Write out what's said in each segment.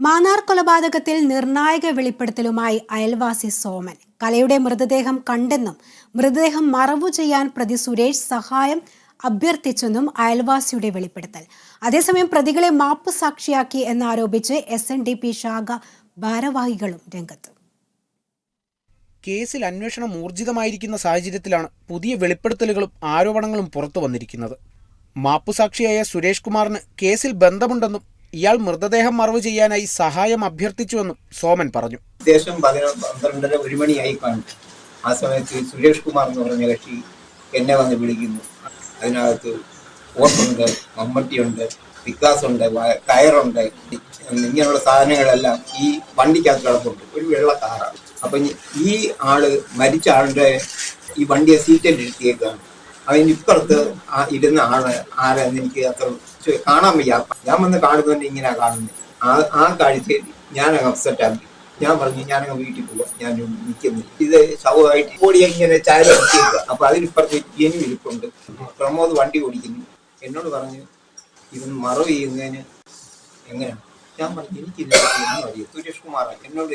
മാന്നാർ കൊലപാതകത്തിൽ നിർണായക വെളിപ്പെടുത്തലുമായി അയൽവാസി സോമൻ. കലയുടെ മൃതദേഹം കണ്ടെന്നും മൃതദേഹം മറവു ചെയ്യാൻ പ്രതി സുരേഷ് സഹായം അഭ്യർത്ഥിച്ചെന്നും അയൽവാസിയുടെ വെളിപ്പെടുത്തൽ. അതേസമയം പ്രതികളെ മാപ്പ് സാക്ഷിയാക്കി എന്നാരോപിച്ച് എസ് എൻ ഡി പി ശാഖ ഭാരവാഹികളും രംഗത്ത്. കേസിൽ അന്വേഷണം ഊർജിതമായിരിക്കുന്ന സാഹചര്യത്തിലാണ് പുതിയ വെളിപ്പെടുത്തലുകളും ആരോപണങ്ങളും പുറത്തു വന്നിരിക്കുന്നത്. മാപ്പുസാക്ഷിയായ സുരേഷ് കുമാറിന് കേസിൽ ബന്ധമുണ്ടെന്നും ഇയാൾ മൃതദേഹം മറവ് ചെയ്യാനായി സഹായം അഭ്യർത്ഥിച്ചുവെന്നും സോമൻ പറഞ്ഞു. ഏകദേശം പന്ത്രണ്ടര ഒരു മണിയായി കാണും. ആ സമയത്ത് സുരേഷ് കുമാർ എന്ന് പറഞ്ഞ കക്ഷി എന്നെ വന്ന് വിളിക്കുന്നു. അതിനകത്ത് ഓട്ടുണ്ട് മമ്മട്ടിയുണ്ട് വികാസ് ഉണ്ട് കയറുണ്ട് ഇങ്ങനെയുള്ള സാധനങ്ങളെല്ലാം ഈ വണ്ടിക്കകത്ത് കിടപ്പുണ്ട്. ഒരു വെള്ള കാറാണ് അപ്പൊ ഈ ആൾ മരിച്ച ആളുടെ ഈ വണ്ടിയെ സീറ്റിൽ ഇരുത്തിയേക്കാണ് അതിന് ഇപ്പുറത്ത് ആ ഇരുന്ന ആൾ ആരാന്ന് എനിക്ക് അത്ര കാണാൻ വയ്യ. ഞാൻ വന്ന് കാണുന്നതന്നെ ഇങ്ങനെ കാണുന്നത് ആ ആ കാഴ്ചയിൽ ഞാൻ അപ്സെറ്റ് ആക്കി. ഞാൻ പറഞ്ഞു ഞാനങ്ങ് വീട്ടിൽ പോവാം. ഞാൻ നിൽക്കുന്നില്ല. ഇത് ശവമായിട്ട് ഓടി ഇങ്ങനെ ചായ നിർത്തിയേക്കുക അപ്പൊ അതിനിപ്പുറത്ത് ഇനി ഇരിപ്പുണ്ട്. പ്രമോദ് വണ്ടി ഓടിക്കുന്നു. എന്നോട് പറഞ്ഞു ഇതൊന്ന് മറവ് ചെയ്യുന്നതിന് എങ്ങനെയാണ്? ഞാൻ പറഞ്ഞു അറിയാം സുരേഷ് കുമാർ എന്നോട്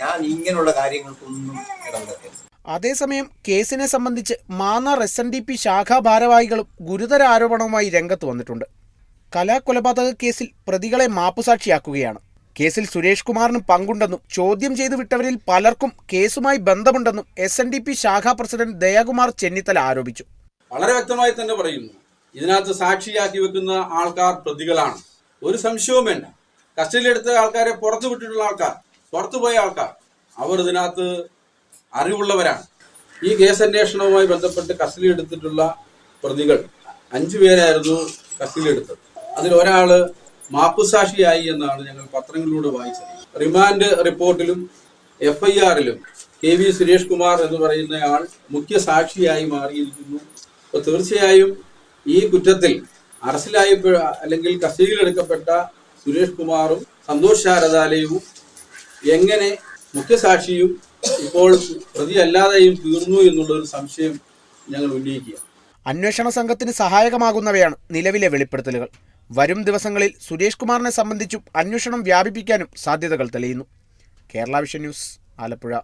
ഞാൻ ഇങ്ങനെയുള്ള കാര്യങ്ങൾക്കൊന്നും ഇടപെടത്തില്ല അതേസമയം കേസിനെ സംബന്ധിച്ച് Mannar S N D P ശാഖാ ഭാരവാഹികളും ഗുരുതര ആരോപണവുമായി രംഗത്ത് വന്നിട്ടുണ്ട്. കലാകൊലപാതക കേസിൽ പ്രതികളെ മാപ്പുസാക്ഷിയാക്കുകയാണ്. കേസിൽ സുരേഷ് കുമാറിന് പങ്കുണ്ടെന്നും ചോദ്യം ചെയ്തു വിട്ടവരിൽ പലർക്കും കേസുമായി ബന്ധമുണ്ടെന്നും എസ് എൻ ഡി പി ശാഖാ പ്രസിഡന്റ് ദയാകുമാർ ചെന്നിത്തല ആരോപിച്ചു. വളരെ വ്യക്തമായി തന്നെ പറയുന്നു. ഇതിനകത്ത് സാക്ഷിയാക്കി വെക്കുന്ന ആൾക്കാർ പ്രതികളാണ്. ഒരു സംശയവും വേണ്ട. കസ്റ്റഡിയിലെടുത്ത ആൾക്കാരെ പുറത്തു വിട്ടിട്ടുള്ള ആൾക്കാർ പുറത്തുപോയ ആൾക്കാർ അവർ ഇതിനകത്ത് അറിവുള്ളവരാണ്. ഈ കേസ് അന്വേഷണവുമായി ബന്ധപ്പെട്ട് കസ്റ്റഡി കസ്റ്റഡിയിലെടുത്തിട്ടുള്ള പ്രതികൾ അഞ്ചു പേരായിരുന്നു കസ്റ്റഡിയിലെടുത്തത്. അതിൽ ഒരാൾ മാപ്പുസാക്ഷിയായി എന്നാണ് ഞങ്ങൾ പത്രങ്ങളിലൂടെ വായിച്ചത് റിമാൻഡ് റിപ്പോർട്ടിലും എഫ് ഐ ആറിലും കെ വി സുരേഷ് കുമാർ എന്ന് പറയുന്നയാൾ മുഖ്യ സാക്ഷിയായി മാറിയിരിക്കുന്നു. അപ്പോൾ തീർച്ചയായും ഈ കുറ്റത്തിൽ അറസ്റ്റിലായി അല്ലെങ്കിൽ കസ്റ്റഡിയിലെടുക്കപ്പെട്ട സുരേഷ് കുമാറും സന്തോഷ് ശാരദാലയവും എങ്ങനെ മുഖ്യസാക്ഷിയും ഇപ്പോൾ പ്രതിയല്ലാതെയും തീർന്നു എന്നുള്ള ഒരു സംശയം ഞങ്ങൾ ഉന്നയിക്കുക അന്വേഷണ സംഘത്തിന് സഹായകമാകുന്നവയാണ് നിലവിലെ വെളിപ്പെടുത്തലുകൾ. വരും ദിവസങ്ങളിൽ സുരേഷ് കുമാറിനെ സംബന്ധിച്ചും അന്വേഷണം വ്യാപിപ്പിക്കാനും സാധ്യതകൾ തെളിയുന്നു. Kerala vision news Alappuzha.